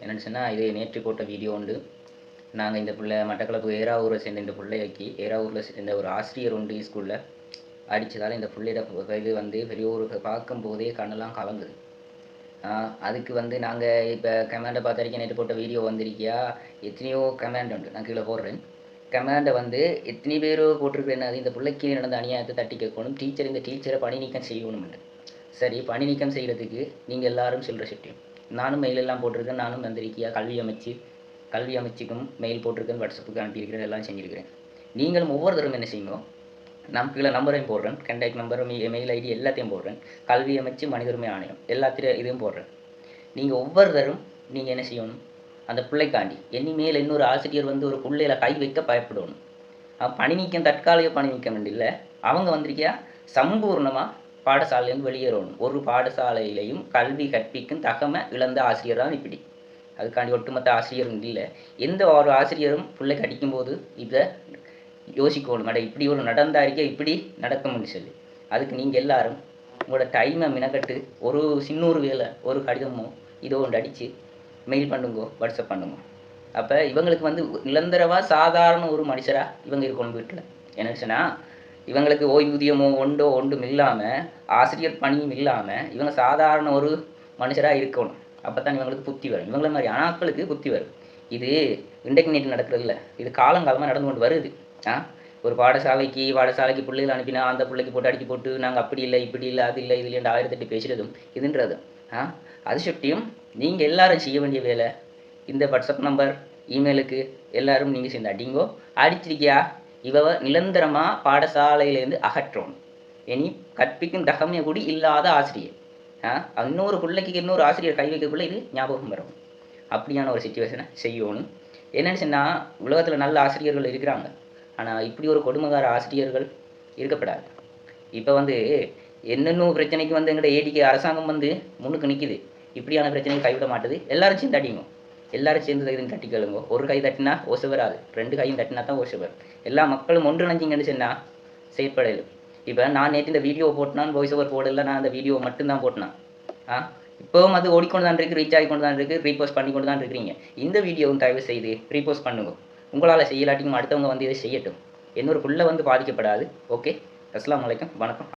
என்னன்னு சொன்னால் இது நேற்று போட்ட வீடியோ உண்டு. நாங்கள் இந்த பிள்ளை மட்டக்களப்பு ஏறாவூரை சேர்ந்த இந்த பிள்ளைக்கு ஏறாவூரில் சேர்ந்த ஒரு ஆசிரியர் உண்டு ஸ்கூலில் அடித்ததால் இந்த பிள்ளையோட இது வந்து பெரிய ஒரு பார்க்கும் போதே கண்ணெல்லாம் கலங்குது. அதுக்கு வந்து நாங்கள் இப்போ கமாண்டை பார்த்த வரைக்கும் நேற்று போட்ட வீடியோ வந்திருக்கியா? எத்தனையோ கமாண்ட் உண்டு. நான் கீழே போடுறேன். கமாண்டை வந்து எத்தனை பேரோ போட்டிருக்கிறேன் அது இந்த பிள்ளைக்கு நடந்த அநியாயத்தை தட்டி கேட்கணும். டீச்சர் இந்த டீச்சரை பணி நீக்கம் செய்யணும் சரி பணி நீக்கம் செய்கிறதுக்கு நீங்கள் எல்லாரும் சில்லற சிட்டியும் நானும் மெயில் எல்லாம் போட்டிருக்கேன். நானும் வந்திருக்கியா? கல்வி அமைச்சு கல்வி அமைச்சுக்கும் மெயில் போட்டிருக்கேன். வாட்ஸ்அப்புக்கு அனுப்பியிருக்கிறேன் எல்லாம் செஞ்சுருக்கிறேன். நீங்களும் ஒவ்வொருத்தரும் என்ன செய்யுங்க நான் கீழே நம்பரையும் போடுறேன். கண்டாக்ட் நம்பர் மெயில் ஐடி எல்லாத்தையும் போடுறேன். கல்வி அமைச்சு மனிதருமை ஆணையம் எல்லாத்திலையும் இதையும் போடுறேன். நீங்கள் ஒவ்வொருத்தரும் நீங்கள் என்ன செய்யணும்? அந்த பிள்ளைக்காண்டி இனிமேல் இன்னொரு ஆசிரியர் வந்து ஒரு பிள்ளையில கை வைக்க பயப்படணும். அஹ் பணி நீக்கம் தற்காலிக பணி நீக்கம் இல்லை. அவங்க வந்திருக்கியா? சம்பூர்ணமாக பாடசாலையிலேருந்து வெளியேறணும். ஒரு பாடசாலையிலையும் கல்வி கற்பிக்கும் தகமை இழந்த ஆசிரியர் தான் இப்படி. அதுக்காண்டி ஒட்டுமொத்த ஆசிரியரும் இல்லை. எந்த ஒரு ஆசிரியரும் பிள்ளைக்கு அடிக்கும்போது இதை யோசிக்கணும். அட இப்படி ஒரு நடந்தா இருக்க இப்படி நடக்கும்னு சொல்லி. அதுக்கு நீங்கள் எல்லாரும் உங்களோட டைமை மினக்கட்டு ஒரு சின்னூறு வேலை ஒரு கடிதமோ இதோ ஒன்று அடித்து மெயில் பண்ணுங்கோ வாட்ஸ்அப் பண்ணுங்க. அப்போ இவங்களுக்கு வந்து நிரந்தரவா சாதாரண ஒரு மனுஷராக இவங்க இருக்கணும் வீட்டில். என்னச்சுன்னா இவங்களுக்கு ஓய்வூதியமோ ஒண்டோ ஒன்றும் இல்லாமல் ஆசிரியர் பணியும் இல்லாமல் இவங்க சாதாரண ஒரு மனுஷராக இருக்கணும். அப்போ தான் இவங்களுக்கு புத்தி வரும். இவங்கள மாதிரி ஆட்களுக்கு புத்தி வரும். இது இன்றைக்கு நேற்று நடக்கிறது இல்லை இது காலங்காலமாக நடந்து கொண்டு வருது. ஆ? ஒரு பாடசாலைக்கு பாடசாலைக்கு பிள்ளைகள் அனுப்பினா அந்த பிள்ளைக்கு போட்டு அடிக்கி போட்டு நாங்கள் அப்படி இல்லை இப்படி இல்லை அது இல்லை இது இல்லைன்ற ஆயிரத்தெட்டு பேசுகிறதும் இதுன்றதும். ஆ? அது சுட்டியும் நீங்கள் எல்லாரும் செய்ய வேண்டிய வேலை. இந்த வாட்ஸ்அப் நம்பர் இமெயிலுக்கு எல்லாரும் நீங்கள் சேர்ந்து அடிங்கோ. அடிச்சிருக்கியா? இவ நிரந்தரமாக பாடசாலையிலேருந்து அகற்றணும் இனி கற்பிக்கும் தகமைய கூடி இல்லாத ஆசிரியர். இன்னொரு பிள்ளைக்கு இன்னொரு ஆசிரியர் கை வைக்கக்குள்ள இது ஞாபகம் வரும். அப்படியான ஒரு சுச்சுவேஷனை செய்யணும். என்னென்னு சொன்னால் உலகத்தில் நல்ல ஆசிரியர்கள் இருக்கிறாங்க. ஆனால் இப்படி ஒரு கொடுமைகார ஆசிரியர்கள் இருக்கப்படாது. இப்போ வந்து என்னென்ன பிரச்சனைக்கு வந்து எங்கள்கிட்ட ஏடிக்கு அரசாங்கம் வந்து முன்னுக்கு நிற்கிது இப்படியான பிரச்சனையை கைவிட மாட்டுது. எல்லாரும் சேர்ந்து அடிங்க எல்லாரும் சேர்ந்து இதுன்னு தட்டி கேளுங்க. ஒரு கை தட்டினா ஓசை வராது ரெண்டு கையும் தட்டினா தான் ஓசை வரும் எல்லா மக்களும் ஒன்றிணைஞ்சிங்கன்னு சொன்னால் செயற்படையில் இப்போ நான் நேற்று இந்த வீடியோ போட்டினான் வாய்ஸ் ஓவர் போடல நான் அந்த வீடியோ மட்டும்தான் போட்டினான். ஆ? இப்போவும் அது ஓடிக்கொண்டு தான் இருக்குது ரீச் ஆகி கொண்டு தான் இருக்குது ரீபோஸ்ட் பண்ணி கொண்டு தான் இருக்கிறீங்க. இந்த வீடியோவும் தயவு செய்து ரீபோஸ்ட் பண்ணுங்க. உங்களால் செய்யலாட்டியும் அடுத்தவங்க வந்து இதை செய்யட்டும். என்னொரு புள்ள வந்து பாதிக்கப்படாது. ஓகே அஸ்லாம் வலைக்கம் வணக்கம்.